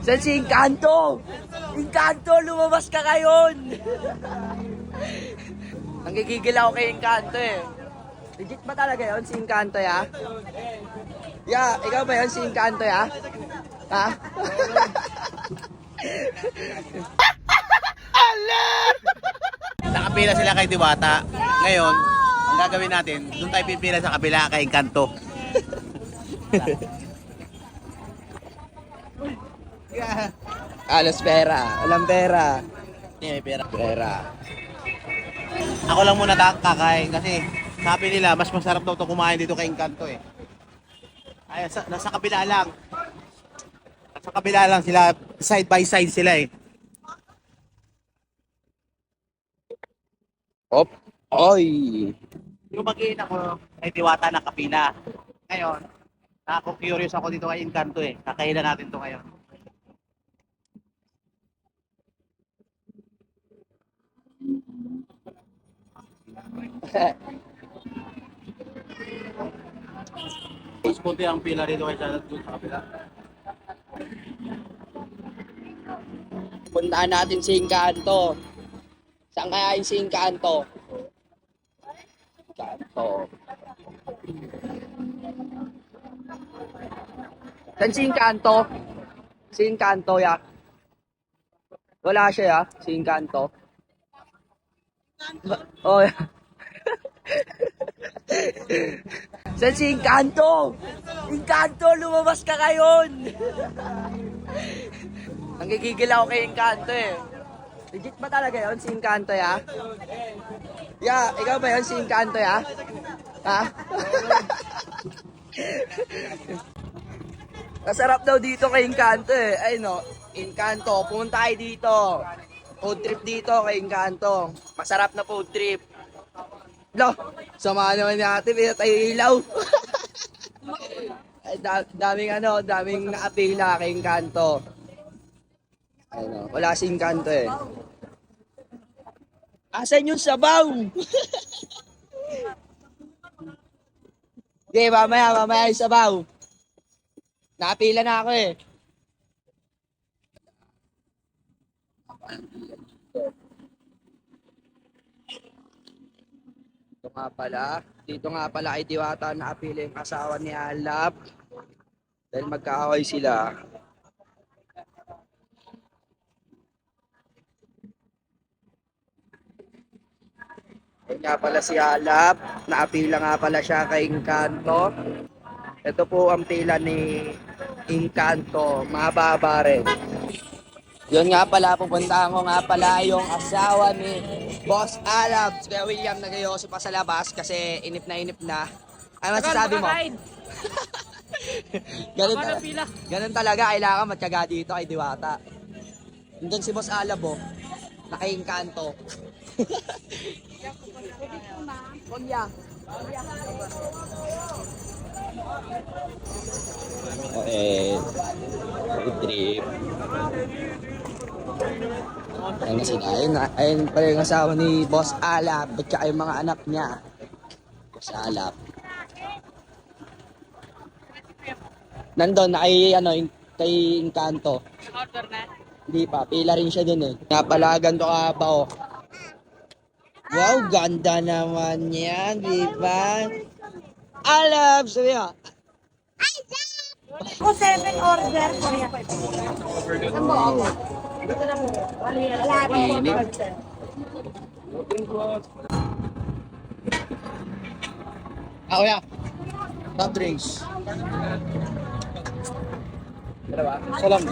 Saan si Encanto? Encanto, lumabas ka ngayon! Nanggigigil ako kay Encanto eh. Legit ba talaga yun si Encanto ya? Ya, ikaw ba yun si Encanto ya? Ha? Nakapila sila kay Diwata. Ngayon, ang gagawin natin, doon tayo pipila sa kabila kay Encanto. Alos pera. Walang pera. Yeah, may pera. Pera. Ako lang muna kakain kasi sabi nila mas masarap daw to kumain dito kay Encanto eh. Ay, sa, nasa kabila lang. Nasa kabila lang sila, side by side sila eh. Op. Oy. Yung mag ako kay Diwata na kapila. Ngayon, ako curious ako dito kay Encanto eh. Kakailan natin to ngayon. Mas kunti ang pila dito kay sa kabila. Puntaan natin si Encanto. Saan kaya yung si Encanto? Encanto. Saan si Encanto? Si Encanto ya. Wala siya ya, si Encanto. Ba- Oh, ya. Saan si Encanto? Encanto, lumabas ka ngayon! Nanggigigil ako kay Encanto eh. Legit ba talaga yun si Encanto ya? Ya, ikaw ba yun si Encanto ya? Ha? Masarap daw dito kay Encanto eh. Ay no, Encanto, pumunta tayo dito. Food trip dito kay Encanto. Masarap na food trip. Lo, sama naman natin, pinatay yung ilaw. Da- daming ano, daming naapila kay Encanto. Ano, wala si Encanto eh. Asan yung sabaw? Hindi, mamaya, mamaya yung sabaw. Napila na ako eh. Ito nga pala. Dito nga pala ay diwata na apila yung asawa ni Alap. Dahil magkaaway sila. Yan nga pala si Alap. Naapila nga pala siya kay Encanto. Ito po ang pila ni Encanto. Mababa rin. Yun nga pala, pupuntahan ko nga pala yung asawa ni Boss Alap. Si Kuya William nagayoso pa sa labas kasi inip na inip na. Ano masasabi mo? ganun, ta- ganun talaga, kailangan matyaga dito kay Diwata. Nandun si Boss Alab oh. Naka-Encanto. Kuya. Okay. Good trip. Ayun na sila. Ayun, na- ayun pala yung asawa ni Boss Alap at saka yung mga anak niya. Boss Alap. Nandun, na kay, ano, kay Encanto. Hindi pa, pila rin siya dun eh. Nga pala, ganito ka pa oh. Wow, ganda naman yan, di ba? Alap, sabi mo. Ako seven order ko yan. Ano mo ako? Init. Ako ya. Top drinks. Dalawa? Salam.